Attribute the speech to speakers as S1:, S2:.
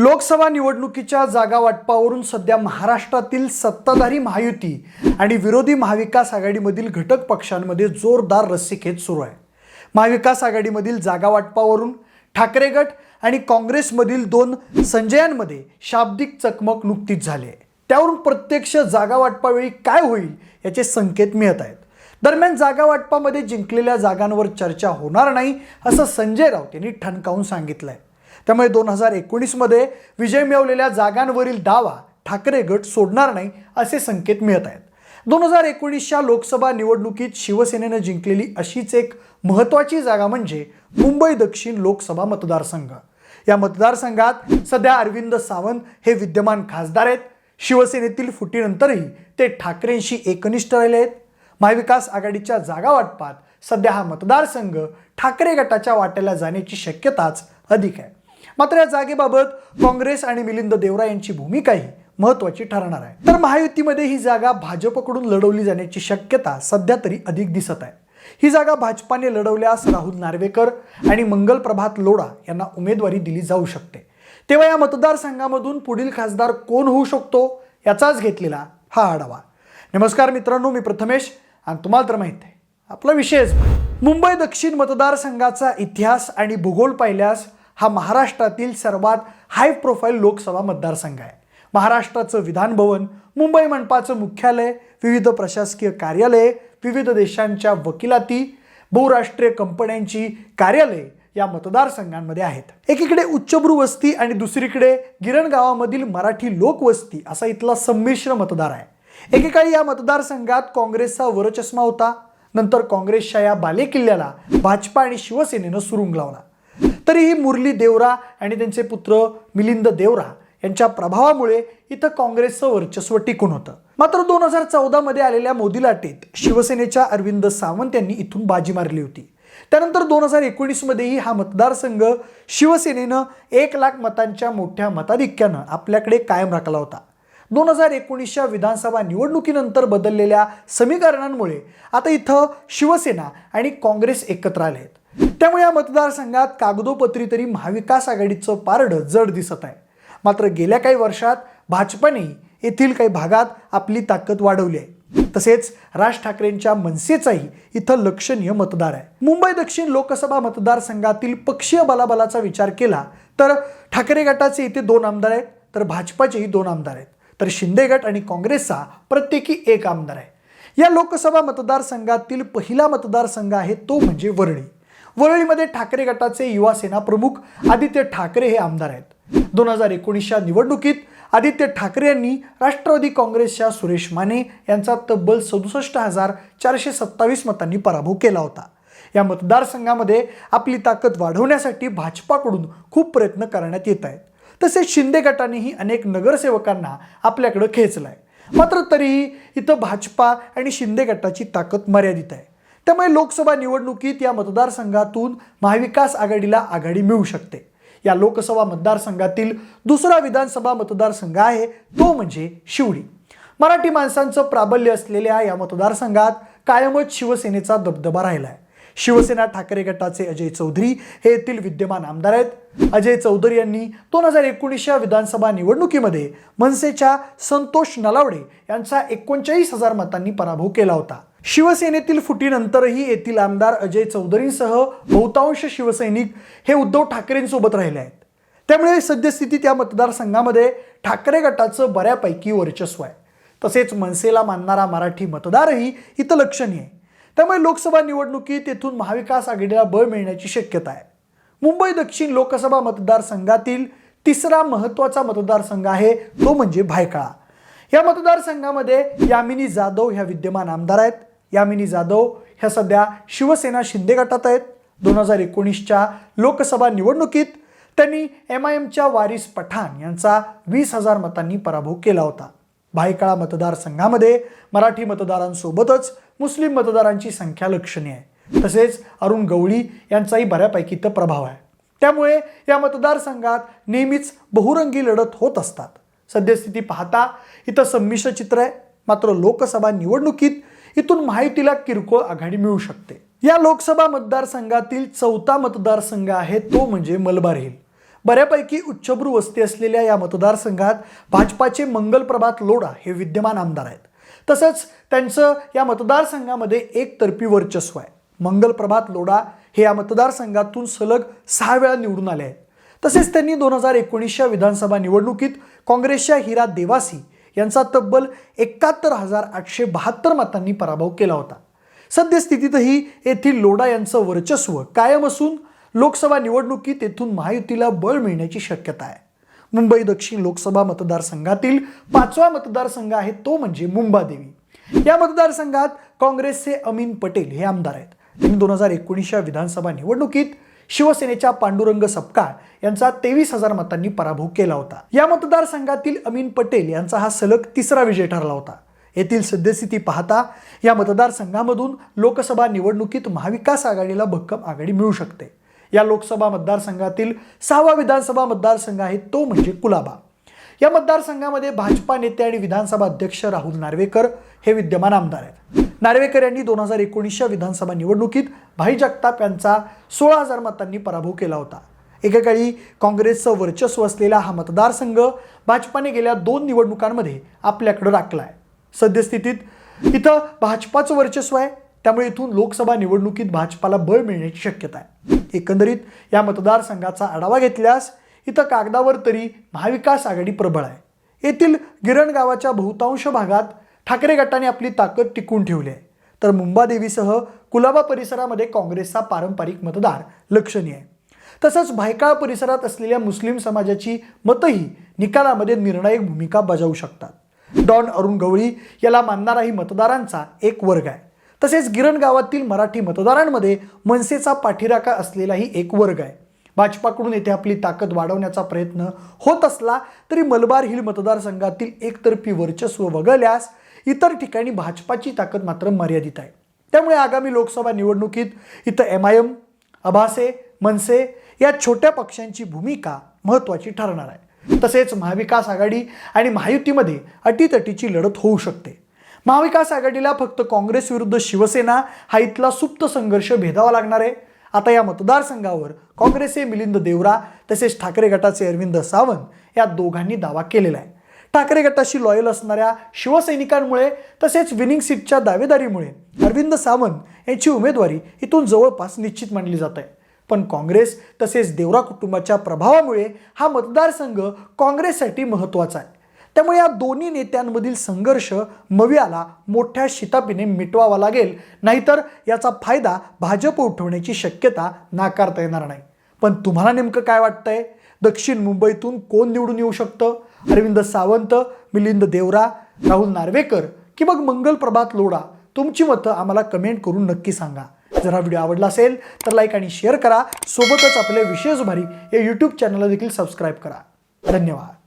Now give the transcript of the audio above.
S1: लोकसभा निवडणुकीच्या जागा वाटपावरून सध्या महाराष्ट्रातील सत्ताधारी महायुती आणि विरोधी महाविकास आघाडीमधील घटक पक्षांमध्ये जोरदार रस्सीखेच सुरू आहे. महाविकास आघाडीमधील जागा वाटपावरून ठाकरे गट आणि काँग्रेसमधील दोन संजयांमध्ये शाब्दिक चकमक नुकतीच झाली आहे. त्यावरून प्रत्यक्ष जागा वाटपावेळी काय होईल याचे संकेत मिळत आहेत. दरम्यान जागा वाटपामध्ये जिंकलेल्या जागांवर चर्चा होणार नाही असं संजय राऊत यांनी ठणकावून सांगितलं आहे त्यामुळे दोन हजार एकोणीसमध्ये विजय मिळवलेल्या जागांवरील दावा ठाकरे गट सोडणार नाही असे संकेत मिळत आहेत. दोन हजार एकोणीसच्या लोकसभा निवडणुकीत शिवसेनेनं जिंकलेली अशीच एक महत्त्वाची जागा म्हणजे मुंबई दक्षिण लोकसभा मतदारसंघ. या मतदारसंघात सध्या अरविंद सावंत हे विद्यमान खासदार आहेत. शिवसेनेतील फुटीनंतरही ते ठाकरेंशी एकनिष्ठ राहिले आहेत. महाविकास आघाडीच्या जागा वाटपात सध्या हा मतदारसंघ ठाकरे गटाच्या वाट्याला जाण्याची शक्यताच अधिक आहे. मात्र या जागेबाबत काँग्रेस आणि मिलिंद देवरा यांची भूमिकाही महत्वाची ठरणार आहे. तर महायुतीमध्ये ही जागा भाजपकडून लढवली जाण्याची शक्यता सध्या तरी अधिक दिसत आहे. ही जागा भाजपाने लढवल्यास राहुल नार्वेकर आणि मंगल प्रभात लोढा यांना उमेदवारी दिली जाऊ शकते. तेव्हा या मतदारसंघामधून पुढील खासदार कोण होऊ शकतो याचाच घेतलेला हा आढावा. नमस्कार मित्रांनो मी प्रथमेश आणि तुम्हाला तर माहीत आहे. आपला विषयच मुंबई दक्षिण मतदारसंघाचा इतिहास आणि भूगोल पाहिल्यास हा महाराष्ट्रातील सर्वात हाय प्रोफाईल लोकसभा मतदारसंघ आहे. महाराष्ट्राचं विधान भवन मुंबई मनपाचं मुख्यालय विविध प्रशासकीय कार्यालये विविध देशांच्या वकिलाती बहुराष्ट्रीय कंपन्यांची कार्यालये या मतदारसंघांमध्ये आहेत. एकीकडे उच्चभ्रू वस्ती आणि दुसरीकडे गिरण गावामधील मराठी लोकवस्ती असा इथला संमिश्र मतदार आहे. एकेकाळी या मतदारसंघात काँग्रेसचा वरचष्मा होता. नंतर काँग्रेसच्या या बालेकिल्ल्याला भाजपा आणि शिवसेनेनं सुरुंग लावला. तरीही मुरली देवरा आणि त्यांचे पुत्र मिलिंद देवरा यांच्या प्रभावामुळे इथं काँग्रेसचं वर्चस्व टिकून होतं. मात्र दोन हजार चौदामध्ये आलेल्या मोदी लाटेत शिवसेनेच्या अरविंद सावंत यांनी इथून बाजी मारली होती. त्यानंतर दोन हजार एकोणीसमध्येही हा मतदारसंघ शिवसेनेनं एक लाख मतांच्या मोठ्या मताधिक्यानं आपल्याकडे कायम राखला होता. दोन हजार एकोणीसच्या विधानसभा निवडणुकीनंतर बदललेल्या समीकरणांमुळे आता इथं शिवसेना आणि काँग्रेस एकत्र आले आहेत त्यामुळे या मतदारसंघात कागदोपत्री तरी महाविकास आघाडीचं पारडं जड दिसत आहे. मात्र गेल्या काही वर्षात भाजपाने येथील काही भागात आपली ताकद वाढवली आहे. तसेच राज ठाकरेंच्या मनसेचाही इथं लक्षणीय मतदार आहे. मुंबई दक्षिण लोकसभा मतदारसंघातील पक्षीय बलाबलाचा विचार केला तर ठाकरे गटाचे इथे दोन आमदार आहेत तर भाजपाचेही दोन आमदार आहेत. तर शिंदे गट आणि काँग्रेसचा प्रत्येकी एक आमदार आहे. या लोकसभा मतदारसंघातील पहिला मतदारसंघ आहे तो म्हणजे वरळी वरळीमध्ये ठाकरे गटाचे युवा सेना प्रमुख आदित्य ठाकरे हे आमदार आहेत. दोन हजार एकोणीसच्या निवडणुकीत आदित्य ठाकरे यांनी राष्ट्रवादी काँग्रेसच्या सुरेश माने यांचा तब्बल सदुसष्ट हजार चारशे सत्तावीस मतांनी पराभव केला होता. या मतदारसंघामध्ये आपली ताकद वाढवण्यासाठी भाजपाकडून खूप प्रयत्न करण्यात येत आहेत. तसेच शिंदे गटानेही अनेक नगरसेवकांना आपल्याकडे खेचलाय. मात्र तरीही इथं भाजपा आणि शिंदे गटाची ताकद मर्यादित आहे. त्यामुळे लोकसभा निवडणुकीत या मतदारसंघातून महाविकास आघाडीला आघाडी मिळू शकते. या लोकसभा मतदारसंघातील दुसरा विधानसभा मतदारसंघ आहे तो म्हणजे शिवडी. मराठी माणसांचं प्राबल्य असलेल्या या मतदारसंघात कायमच शिवसेनेचा दबदबा राहिला आहे शिवसेना ठाकरे गटाचे अजय चौधरी हे येथील विद्यमान आमदार आहेत. अजय चौधरी यांनी दोन हजार एकोणीसच्या विधानसभा निवडणुकीमध्ये मनसेच्या संतोष नलावडे यांचा एकोणचाळीस हजार मतांनी पराभव केला होता. शिवसेनेतील फुटीनंतरही येथील आमदार अजय चौधरींसह बहुतांश शिवसैनिक हे उद्धव ठाकरेंसोबत राहिले आहेत. त्यामुळे सद्यस्थितीत या मतदारसंघामध्ये ठाकरे गटाचं बऱ्यापैकी वर्चस्व आहे. तसेच मनसेला मानणारा मराठी मतदारही इथं लक्षणीय आहे. त्यामुळे लोकसभा निवडणुकीत येथून महाविकास आघाडीला बळ मिळण्याची शक्यता आहे. मुंबई दक्षिण लोकसभा मतदारसंघातील तिसरा महत्त्वाचा मतदारसंघ आहे तो म्हणजे भायखळा. या मतदारसंघामध्ये यामिनी जाधव ह्या विद्यमान आमदार आहेत. यामिनी जाधव ह्या सध्या शिवसेना शिंदे गटात आहेत. दोन हजार एकोणीसच्या लोकसभा निवडणुकीत त्यांनी एम आय एमच्या वारिस पठाण यांचा वीस हजार मतांनी पराभव केला होता. भायकाळा मतदारसंघामध्ये मराठी मतदारांसोबतच मुस्लिम मतदारांची संख्या लक्षणीय आहे. तसेच अरुण गवळी यांचाही बऱ्यापैकी इथं प्रभाव आहे. त्यामुळे या मतदारसंघात नेहमीच बहुरंगी लढत होत असतात. सद्यस्थिती पाहता इथं संमिश्र चित्र आहे. मात्र लोकसभा निवडणुकीत इथून माहितीला किरकोळ आघाडी मिळू शकते. या लोकसभा मतदारसंघातील चौथा मतदारसंघ आहे तो म्हणजे मलबार हिल. बऱ्यापैकी उच्चभ्रू वस्ती असलेल्या या मतदारसंघात भाजपाचे मंगलप्रभात लोढा हे विद्यमान आमदार आहेत. तसंच त्यांचं या मतदारसंघामध्ये एकतर्फी वर्चस्व आहे. मंगलप्रभात लोढा हे या मतदारसंघातून सलग सहा वेळा निवडून आले आहेत. तसेच त्यांनी दोन हजार एकोणीसच्या विधानसभा निवडणुकीत काँग्रेसच्या हिरा देवासी यांचा तब्बल एकाहत्तर हजार आठशे बहात्तर मतांनी पराभव केला होता. सद्यस्थितीतही येथील लोढा यांचं वर्चस्व कायम असून लोकसभा निवडणुकीत येथून महायुतीला बळ मिळण्याची शक्यता आहे. मुंबई दक्षिण लोकसभा मतदारसंघातील पाचवा मतदारसंघ आहे तो म्हणजे मुंबादेवी. या मतदारसंघात काँग्रेसचे अमीन पटेल हे आमदार आहेत. त्यांनी दोन हजार एकोणीसच्या विधानसभा निवडणुकीत शिवसेनेच्या पांडुरंग सपकाळ यांचा तेवीस हजार मतांनी पराभव केला होता. या मतदारसंघातील अमीन पटेल यांचा हा सलग तिसरा विजय ठरला होता. येथील सद्यस्थिती पाहता या मतदारसंघामधून लोकसभा निवडणुकीत महाविकास आघाडीला भक्कम आघाडी मिळू शकते. या लोकसभा मतदारसंघातील सहावा विधानसभा मतदारसंघ आहे तो म्हणजे कुलाबा. या मतदारसंघामध्ये भाजपा नेते आणि विधानसभा अध्यक्ष राहुल नार्वेकर हे विद्यमान आमदार आहेत. नार्वेकर यांनी दोन हजार एकोणीसच्या विधानसभा निवडणुकीत भाई जगताप यांचा सोळा हजार मतांनी पराभव केला होता. एकेकाळी काँग्रेसचं वर्चस्व असलेला हा मतदारसंघ भाजपाने गेल्या दोन निवडणुकांमध्ये आपल्याकडे राखला आहे सद्यस्थितीत इथं भाजपाचं वर्चस्व आहे. त्यामुळे इथून लोकसभा निवडणुकीत भाजपाला बळ मिळण्याची शक्यता आहे. एकंदरीत या मतदारसंघाचा आढावा घेतल्यास इथं कागदावर तरी महाविकास आघाडी प्रबळ आहे. येथील गिरण गावाच्या बहुतांश भागात ठाकरे गटाने आपली ताकद टिकून ठेवली आहे. तर मुंबादेवीसह कुलाबा परिसरामध्ये काँग्रेसचा पारंपरिक मतदार लक्षणीय आहे. तसंच भायकाळ परिसरात असलेल्या मुस्लिम समाजाची मतही निकालामध्ये निर्णायक भूमिका बजावू शकतात. डॉन अरुण गवळी याला मानणाराही मतदारांचा एक वर्ग आहे. तसेच गिरण गावातील मराठी मतदारांमध्ये मनसेचा पाठीराखा असलेलाही एक वर्ग आहे. भाजपाकडून येथे आपली ताकद वाढवण्याचा प्रयत्न होत असला तरी मलबार हिल मतदारसंघातील एकतर्फी वर्चस्व वगळल्यास इतर ठिकाणी भाजपाची ताकद मात्र मर्यादित आहे. त्यामुळे आगामी लोकसभा निवडणुकीत इथं एम आय एम अभासे मनसे या छोट्या पक्षांची भूमिका महत्त्वाची ठरणार आहे. तसेच महाविकास आघाडी आणि महायुतीमध्ये अटीतटीची लढत होऊ शकते. महाविकास आघाडीला फक्त काँग्रेस विरुद्ध शिवसेना हा इथला सुप्त संघर्ष भेदावा लागणार आहे. आता या मतदारसंघावर काँग्रेसचे मिलिंद देवरा तसेच ठाकरे गटाचे अरविंद सावंत या दोघांनी दावा केलेला आहे. ठाकरे गटाशी लॉयल असणाऱ्या शिवसैनिकांमुळे तसेच विनिंग सीटच्या दावेदारीमुळे अरविंद सावंत यांची उमेदवारी इथून जवळपास निश्चित मानली जात आहे. पण काँग्रेस तसेच देवरा कुटुंबाच्या प्रभावामुळे हा मतदारसंघ काँग्रेससाठी महत्त्वाचा आहे. त्यामुळे या दोन्ही नेत्यांमधील संघर्ष मवियाला मोठ्या शितापीने मिटवावा लागेल नाहीतर याचा फायदा भाजप उठवण्याची शक्यता नाकारता येणार नाही. पण तुम्हाला नेमकं काय वाटतंय? दक्षिण मुंबईतून कोण निवडून येऊ शकतं? अरविंद सावंत मिलिंद देवरा राहुल नार्वेकर की मग मंगल प्रभात लोढा? तुमची मतं आम्हाला कमेंट करून नक्की सांगा. जर हा व्हिडिओ आवडला असेल तर लाईक आणि शेअर करा. सोबतच आपले विशेष भारी या यूट्यूब चॅनलला देखील सबस्क्राईब करा. धन्यवाद.